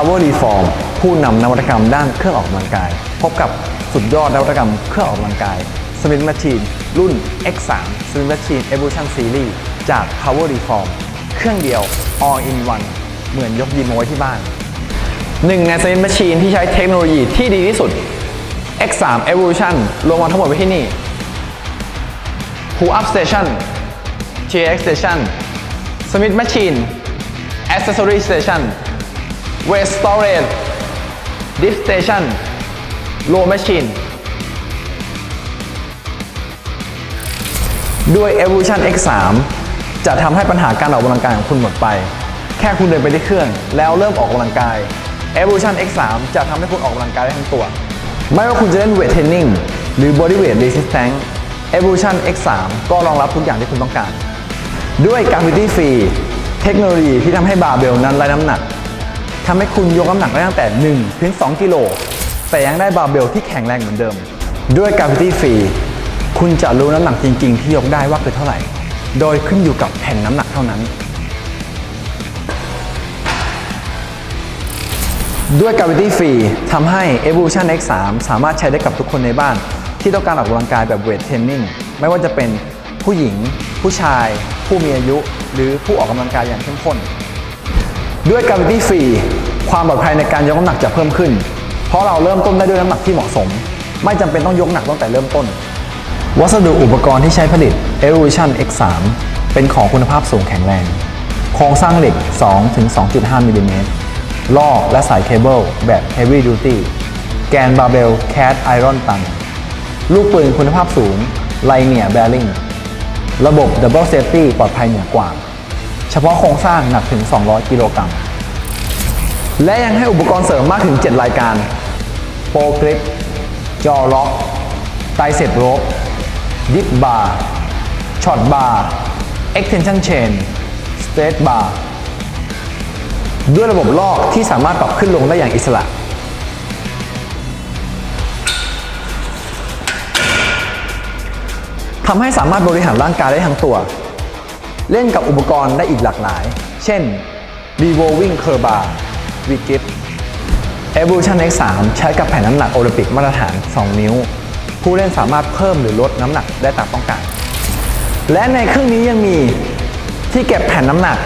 Power Reform ผู้นำนวัตกรรมด้านเครื่องออกกำลังกาย พบกับสุดยอดนวัตกรรมเครื่องออกกำลังกาย Smith Machine รุ่น X3 Smith Machine Evolution Series จาก Power Reform เครื่องเดียว all in one เหมือนยกยิมเอาไว้ที่บ้าน หนึ่งใน Smith Machine ที่ใช้เทคโนโลยีที่ดีที่สุด X3 Evolution รวมมาทั้งหมดไว้ที่นี่ Pull Up Station TX Station Smith Machine Accessory Station Weight Storage Dip Station Row Machine ด้วย Evolution X3 จะทำให้ปัญหาการออกกำลังกายของคุณหมดไป แค่คุณเดินไปที่เครื่อง แล้วเริ่มออกกำลังกาย Evolution X3 จะทำให้คุณออกกำลังกายได้ทั้งตัว ไม่ว่าคุณจะเล่นเวทเทรนนิ่งหรือ Body Weight Resistance Evolution X3 ก็รองรับทุกอย่างที่คุณต้องการ ด้วย Gravity Free เทคโนโลยีที่ทำให้บาร์เบลนั้นไร้น้ำหนัก ทำให้คุณยกน้ำหนักได้ตั้งแต่ 1 ถึง 2 กิโล แต่ยังได้บาร์เบลที่แข็งแรงเหมือนเดิม ด้วย Gravity Free คุณจะรู้น้ำหนักจริง ๆ ที่ยกได้ว่าคือเท่าไหร่ โดยขึ้นอยู่กับแผ่นน้ำหนักเท่านั้น ด้วย Gravity Free ทำให้ Evolution X3 สามารถใช้ได้กับทุกคนในบ้าน ที่ต้องการออกกำลังกายแบบเวทเทรนนิ่งไม่ว่าจะเป็นผู้หญิง ผู้ชาย ผู้มีอายุ หรือผู้ออกกำลังกายอย่างเข้มข้น ด้วย Gravity Free ความปลอดภัยในการยกน้ำหนักจะเพิ่มขึ้น เพราะเราเริ่มต้นได้ด้วยน้ำหนักที่เหมาะสม ไม่จำเป็นต้องยกหนักตั้งแต่เริ่มต้น วัสดุอุปกรณ์ที่ใช้ผลิต Evolution X3 เป็นของคุณภาพสูงแข็งแรง โครงสร้างเหล็ก 2-2.5มิลลิเมตรลอกและสายเคเบิลแบบ Heavy Duty แกนบาร์เบลแคดไอรอนตัน ลูกปืนคุณภาพสูงไลเนียแบริ่งระบบ Double Safety ปลอดภัยเหนือกว่า เฉพาะโครงสร้างหนักถึง 200 กิโลกรัม และยังให้อุปกรณ์เสริมมากถึง 7 รายการ โปรกริป จอล็อกไตเซ็ตโรปดิฟบาร์ช็อตบาร์ extension chain straight bar ด้วยระบบลอกที่สามารถปรับขึ้นลงได้อย่างอิสระ ทำให้สามารถบริหารร่างกายได้ทั้งตัว เล่นกับอุปกรณ์ได้อีกหลากหลาย เช่น revolving curve bar v g rip Evolution X3 ใช้กับแผ่นน้ำหนักโอลิมปิกมาตรฐาน 2 นิ้ว ผู้เล่นสามารถเพิ่มหรือลดน้ำหนักได้ตามต้องการ และในเครื่องนี้ยังมีที่เก็บแผ่นน้ำหนัก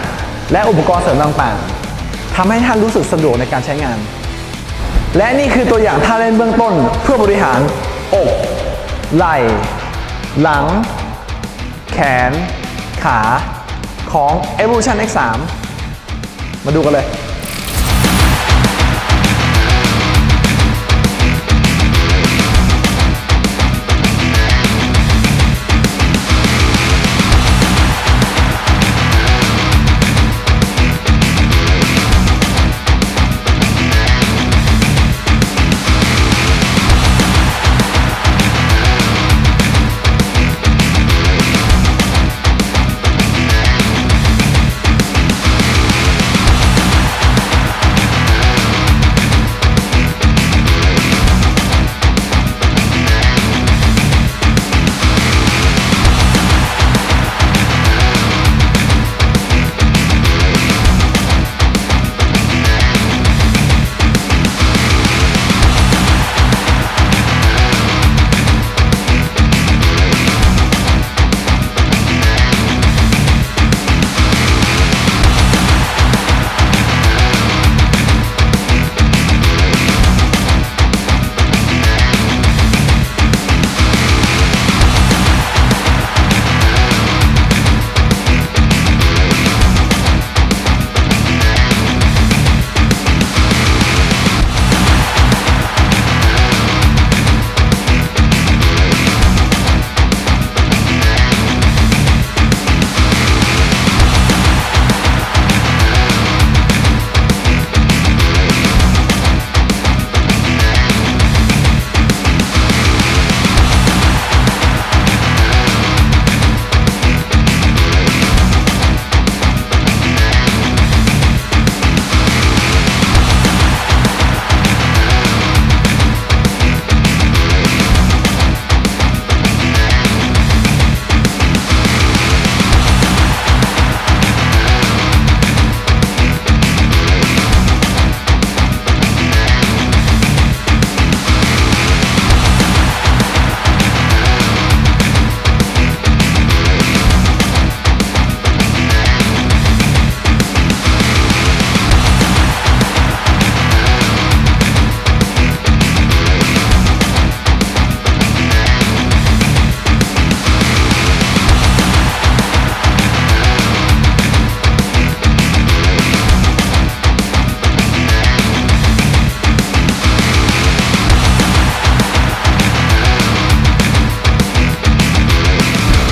และอุปกรณ์เสริมต่างๆทำให้ท่านรู้สึกสะดวกในการใช้งาน และนี่คือตัวอย่างท่าเล่นเบื้องต้น เพื่อบริหารอก ไหล่ หลัง แขน ขาของ Evolution X3 มาดูกันเลย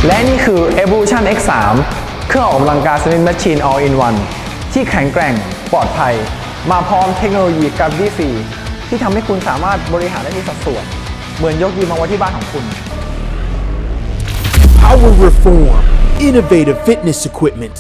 และนี่คือ Evolution X3 เครื่องออกกำลังกายสมิธแมชชีน All in One ที่แข็งแกร่งปลอดภัย มาพร้อมเทคโนโลยี Gravity Free ที่ทำให้คุณสามารถบริหารได้มีสัดส่วน เหมือนยกยีมาไว้ที่บ้านของคุณ Power Reform, innovative fitness equipment.